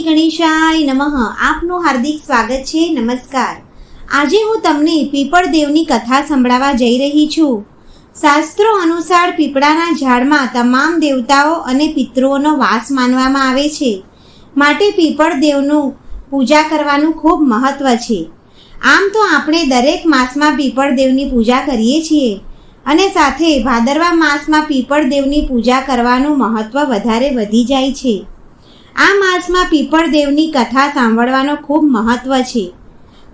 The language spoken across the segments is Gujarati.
શ્રી ગણેશાય નમઃ. આપનું હાર્દિક સ્વાગત છે. નમસ્કાર. આજે હું તમને પીપળદેવની કથા સંભળાવા જઈ રહી છું. શાસ્ત્રો અનુસાર પીપળાના ઝાડમાં તમામ દેવતાઓ અને પિતૃઓનો વાસ માનવામાં આવે છે. માટે પીપળદેવનું પૂજા કરવાનું ખૂબ મહત્વ છે. આમ તો આપણે દરેક માસમાં પીપળદેવની પૂજા કરીએ છીએ. અને સાથે ભાદરવા માસમાં પીપળદેવની પૂજા કરવાનું મહત્વ વધારે વધી જાય છે. આ માસમાં પીપળદેવની કથા સાંભળવાનો ખૂબ મહત્વ છે.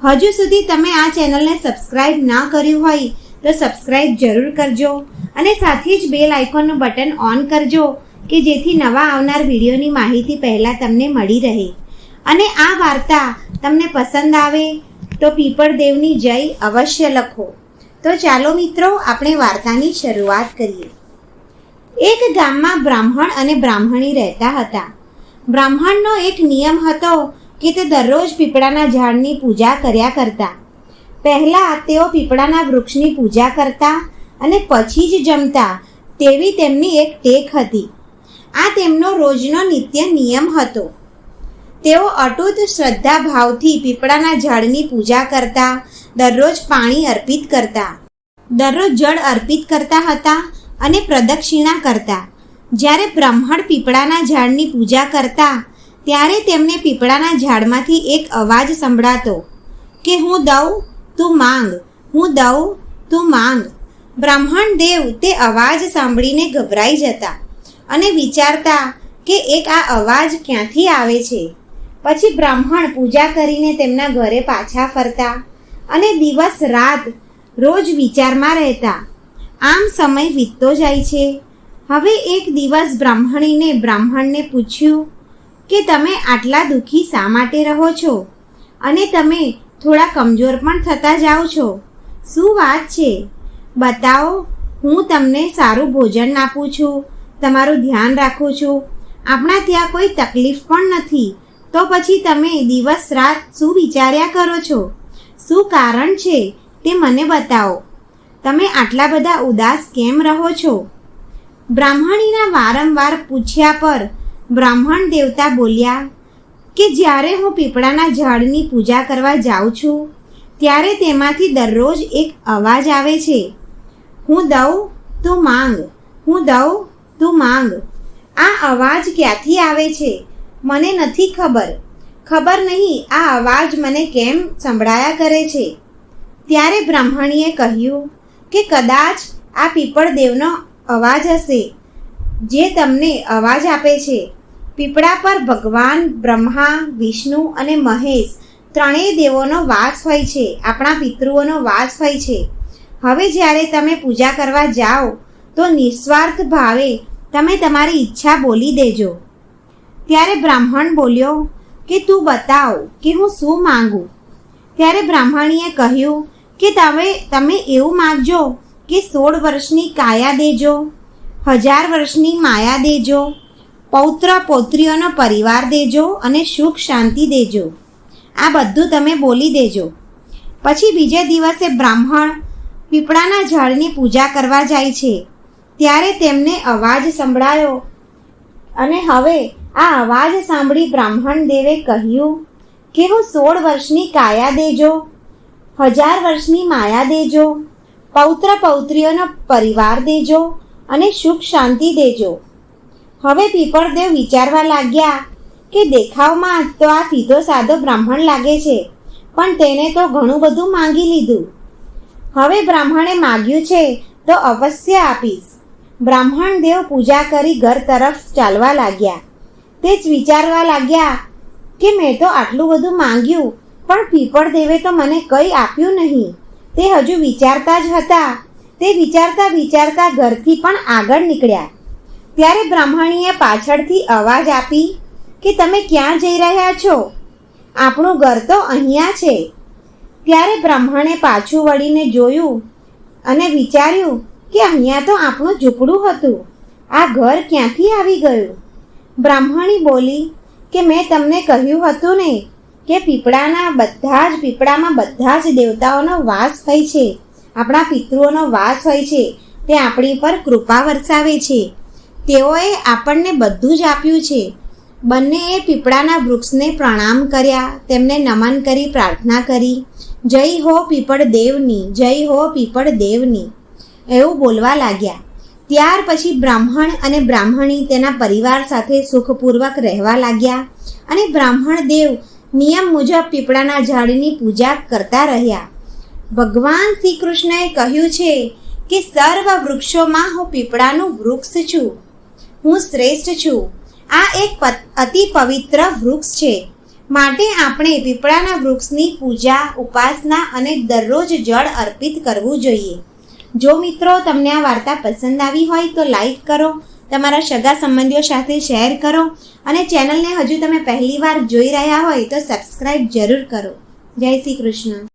હજુ સુધી તમે આ ચેનલને સબસ્ક્રાઇબ ના કર્યું હોય તો સબસ્ક્રાઇબ જરૂર કરજો અને સાથે જ બેલ આઇકોનનું બટન ઓન કરજો કે જેથી નવા આવનાર વિડીયોની માહિતી પહેલાં તમને મળી રહે. અને આ વાર્તા તમને પસંદ આવે તો પીપળદેવની જય અવશ્ય લખો. તો ચાલો મિત્રો, આપણે વાર્તાની શરૂઆત કરીએ. એક ગામમાં બ્રાહ્મણ અને બ્રાહ્મણી રહેતા હતા. બ્રાહ્મણનો એક નિયમ હતો કે તે દરરોજ પીપળાના ઝાડની પૂજા કર્યા કરતા. પહેલાં તેઓ પીપળાના વૃક્ષની પૂજા કરતા અને પછી જ જમતા તેવી તેમની એક ટેક હતી. આ તેમનો રોજનો નિત્ય નિયમ હતો. તેઓ અટૂટ શ્રદ્ધા ભાવથી પીપળાના ઝાડની પૂજા કરતા, દરરોજ પાણી અર્પિત કરતા. દરરોજ જળ અર્પિત કરતા હતા અને પ્રદક્ષિણા કરતા. જ્યારે બ્રાહ્મણ પીપળાના ઝાડની પૂજા કરતા, ત્યારે તેમને પીપળાના ઝાડમાંથી એક અવાજ સંભળાતો કે હું દઉં, તું માંગ, હું દઉં, તું માંગ. બ્રાહ્મણ દેવ તે અવાજ સાંભળીને ગભરાઈ જતા અને વિચારતા કે એક આ અવાજ ક્યાંથી આવે છે. પછી બ્રાહ્મણ પૂજા કરીને તેમના ઘરે પાછા ફરતા અને દિવસ રાત રોજ વિચારમાં રહેતા. આમ સમય વીતતો જાય છે. હવે એક દિવસ બ્રાહ્મણીને બ્રાહ્મણને પૂછ્યું કે તમે આટલા દુઃખી શા માટે રહો છો? અને તમે થોડા કમજોર પણ થતા જાઓ છો. શું વાત છે? બતાવો, હું તમને સારું ભોજન આપું છું, તમારું ધ્યાન રાખું છું. આપણા ત્યાં કોઈ તકલીફ પણ નથી. તો પછી તમે દિવસ રાત શું વિચાર્યા કરો છો? શું કારણ છે તે મને બતાવો. તમે આટલા બધા ઉદાસ કેમ રહો છો? બ્રાહ્મણીના વારંવાર પૂછ્યા પર બ્રાહ્મણ દેવતા બોલ્યા, કે જ્યારે હું પીપળાના ઝાડની પૂજા કરવા જાઉં છું, ત્યારે તેમાંથી દરરોજ એક અવાજ આવે છે. હું દઉં, તું માંગ, હું દઉં, તું માંગ. આ અવાજ ક્યાંથી આવે છે? મને નથી ખબર. ખબર નહીં, આ અવાજ મને કેમ સંભળાયા કરે છે? ત્યારે બ્રાહ્મણીએ કહ્યું કે કદાચ આ પીપળ દેવનો અવાજ હશે. જે તમને અવાજ આપે છે. પીપળા પર ભગવાન, બ્રહ્મા, વિષ્ણુ અને મહેશ ત્રણેય દેવોનો વાસ હોય છે. આપણા પિતૃઓનો વાસ હોય છે. હવે જ્યારે તમે પૂજા કરવા જાઓ, તો નિસ્વાર્થ ભાવે તમે તમારી ઈચ્છા બોલી દેજો. ત્યારે બ્રાહ્મણ બોલ્યો, કે તું બતાવ કે હું શું માંગુ? ત્યારે બ્રાહ્મણીએ કહ્યું, કે તમે તમે એવું માગજો કે સોળ વર્ષની કાયા દેજો, હજાર વર્ષની માયા દેજો, પૌત્ર પૌત્રીઓનો પરિવાર દેજો અને સુખ શાંતિ દેજો. આ બધું તમે બોલી દેજો. પછી બીજે દિવસે બ્રાહ્મણ પીપળાના ઝાડની પૂજા કરવા જાય છે. ત્યારે તેમને અવાજ સંભળાયો અને હવે આ અવાજ સાંભળી બ્રાહ્મણ દેવે કહ્યું કે હું સોળ વર્ષની કાયા દેજો, હજાર વર્ષની માયા દેજો પૌત્ર પૌત્રીઓનો પરિવાર દેજો અને સુખ શાંતિ દેજો. હવે પીપળદેવ વિચારવા લાગ્યા કે દેખાવમાં તો આ સીધો સાદો બ્રાહ્મણ લાગે છે, પણ તેને તો ઘણું બધું માંગી લીધું. હવે બ્રાહ્મણે માગ્યું છે, તો અવશ્ય આપીશ. બ્રાહ્મણ દેવ પૂજા કરી ઘર તરફ ચાલવા લાગ્યા. તે જ વિચારવા લાગ્યા કે મેં તો આટલું બધું માંગ્યું, પણ પીપળ દેવે તો મને કંઈ આપ્યું નહીં. તે હજુ વિચારતા જ હતા. તે વિચારતા વિચારતા ઘરથી પણ આગળ નીકળ્યા. ત્યારે બ્રાહ્મણીએ પાછળથી અવાજ આપી કે તમે ક્યાં જઈ રહ્યા છો? આપણું ઘર તો અહીંયા છે. ત્યારે બ્રાહ્મણે પાછું વળીને જોયું અને વિચાર્યું કે અહીંયા તો આપણું ઝૂંપડું હતું. આ ઘર ક્યાંથી આવી ગયું? બ્રાહ્મણી બોલી કે મેં તમને કહ્યું હતું ને કે પીપળાના બધા જ, પીપળામાં બધા જ દેવતાઓનો વાસ હોય છે. આપણા પિતૃઓનો વાસ હોય છે. તે આપણી પર કૃપા વરસાવે છે. તેઓએ આપણને બધું જ આપ્યું છે. બંનેએ પીપળાના વૃક્ષને પ્રણામ કર્યા. તેમને નમન કરી, પ્રાર્થના કરી. જય હો પીપળ દેવની, જય હો પીપળ દેવની. એવું બોલવા લાગ્યા. ત્યાર પછી બ્રાહ્મણ અને બ્રાહ્મણી તેના પરિવાર સાથે સુખપૂર્વક રહેવા લાગ્યા અને બ્રાહ્મણ દેવ નિયમ મુજબ પીપળાના ઝાડની પૂજા કરતા રહ્યા. ભગવાન શ્રી કૃષ્ણએ કહ્યું છે કે સર્વ વૃક્ષોમાં હું પીપળાનું વૃક્ષ છું. હું શ્રેષ્ઠ છું. આ એક અતિ પવિત્ર વૃક્ષ છે. માટે આપણે પીપળાના વૃક્ષની પૂજા, ઉપાસના અને દરરોજ જળ અર્પિત કરવું જોઈએ. જો મિત્રો તમને આ વાર્તા પસંદ આવી હોય તો લાઈક કરો તમારા સગા સંબંધીઓ સાથે શેર કરો અને ચેનલને હજુ તમે પહેલીવાર જોઈ રહ્યા હોય તો સબસ્ક્રાઈબ જરૂર કરો. જય શ્રી કૃષ્ણ.